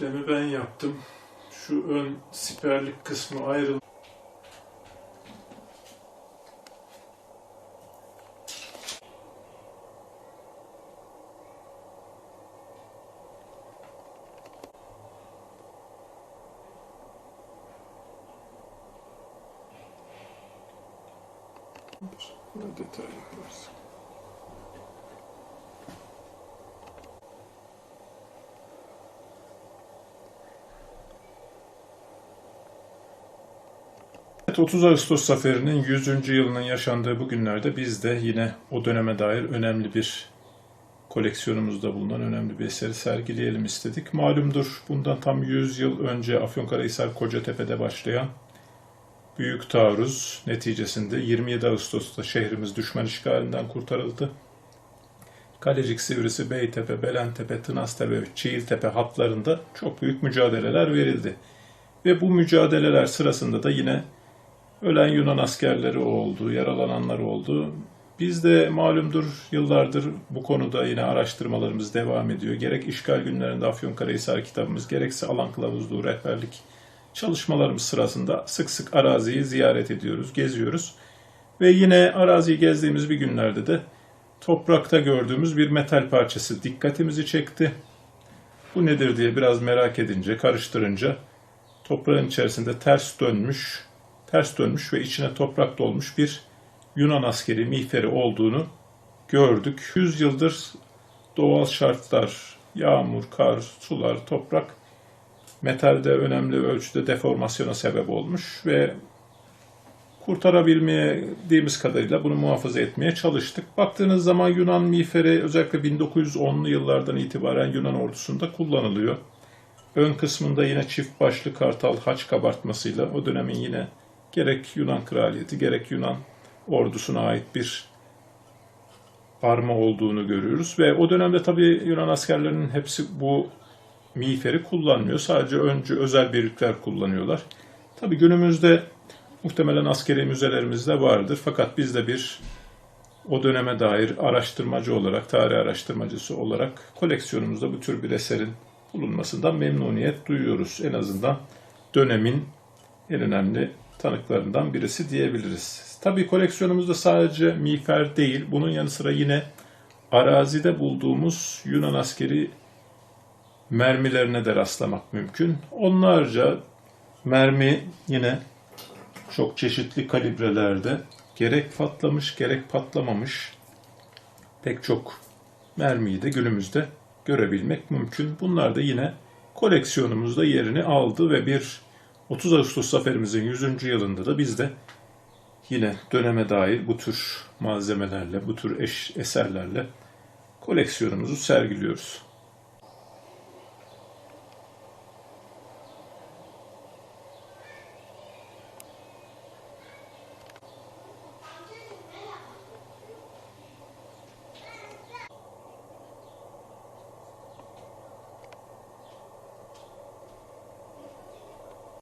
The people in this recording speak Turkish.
işlemi ben yaptım. Şu ön siperlik kısmı ayrıldı. Detaylı yaparız. Evet, 30 Ağustos zaferinin 100. yılının yaşandığı bu günlerde biz de yine o döneme dair önemli bir koleksiyonumuzda bulunan önemli bir eseri sergileyelim istedik. Malumdur bundan tam 100 yıl önce Afyonkarahisar Kocatepe'de başlayan büyük taarruz neticesinde 27 Ağustos'ta şehrimiz düşman işgalinden kurtarıldı. Kalecik Sivrisi, Beytepe, Belentepe, Tınaztepe Çiğiltepe hatlarında çok büyük mücadeleler verildi. Ve bu mücadeleler sırasında da yine ölen Yunan askerleri oldu, yaralananlar oldu. Biz de malumdur yıllardır bu konuda yine araştırmalarımız devam ediyor. Gerek işgal günlerinde Afyonkarahisar kitabımız, gerekse alan kılavuzluğu rehberlik çalışmalarımız sırasında sık sık araziyi ziyaret ediyoruz, geziyoruz. Ve yine araziyi gezdiğimiz bir günlerde de toprakta gördüğümüz bir metal parçası dikkatimizi çekti. Bu nedir diye biraz merak edince, karıştırınca toprağın içerisinde ters dönmüş, ters dönmüş ve içine toprak dolmuş bir Yunan askeri miğferi olduğunu gördük. Yüz yıldır doğal şartlar, yağmur, kar, sular, toprak metalde önemli ölçüde deformasyona sebep olmuş ve kurtarabilmediğimiz kadarıyla bunu muhafaza etmeye çalıştık. Baktığınız zaman Yunan miğferi özellikle 1910'lu yıllardan itibaren Yunan ordusunda kullanılıyor. Ön kısmında yine çift başlı kartal haç kabartmasıyla o dönemin yine gerek Yunan kraliyeti gerek Yunan ordusuna ait bir arma olduğunu görüyoruz. Ve o dönemde tabii Yunan askerlerinin hepsi bu miğferi kullanmıyor. Sadece önce özel birlikler kullanıyorlar. Tabii günümüzde muhtemelen askeri müzelerimizde vardır. Fakat biz de bir o döneme dair araştırmacı olarak, tarih araştırmacısı olarak koleksiyonumuzda bu tür bir eserin bulunmasından memnuniyet duyuyoruz. En azından dönemin en önemli tanıklarından birisi diyebiliriz. Tabii koleksiyonumuzda sadece miğfer değil, bunun yanı sıra yine arazide bulduğumuz Yunan askeri mermilerine de rastlamak mümkün. Onlarca mermi yine çok çeşitli kalibrelerde gerek patlamış gerek patlamamış pek çok mermiyi de günümüzde görebilmek mümkün. Bunlar da yine koleksiyonumuzda yerini aldı ve bir 30 Ağustos zaferimizin 100. yılında da biz de yine döneme dair bu tür malzemelerle, bu tür eş, eserlerle koleksiyonumuzu sergiliyoruz.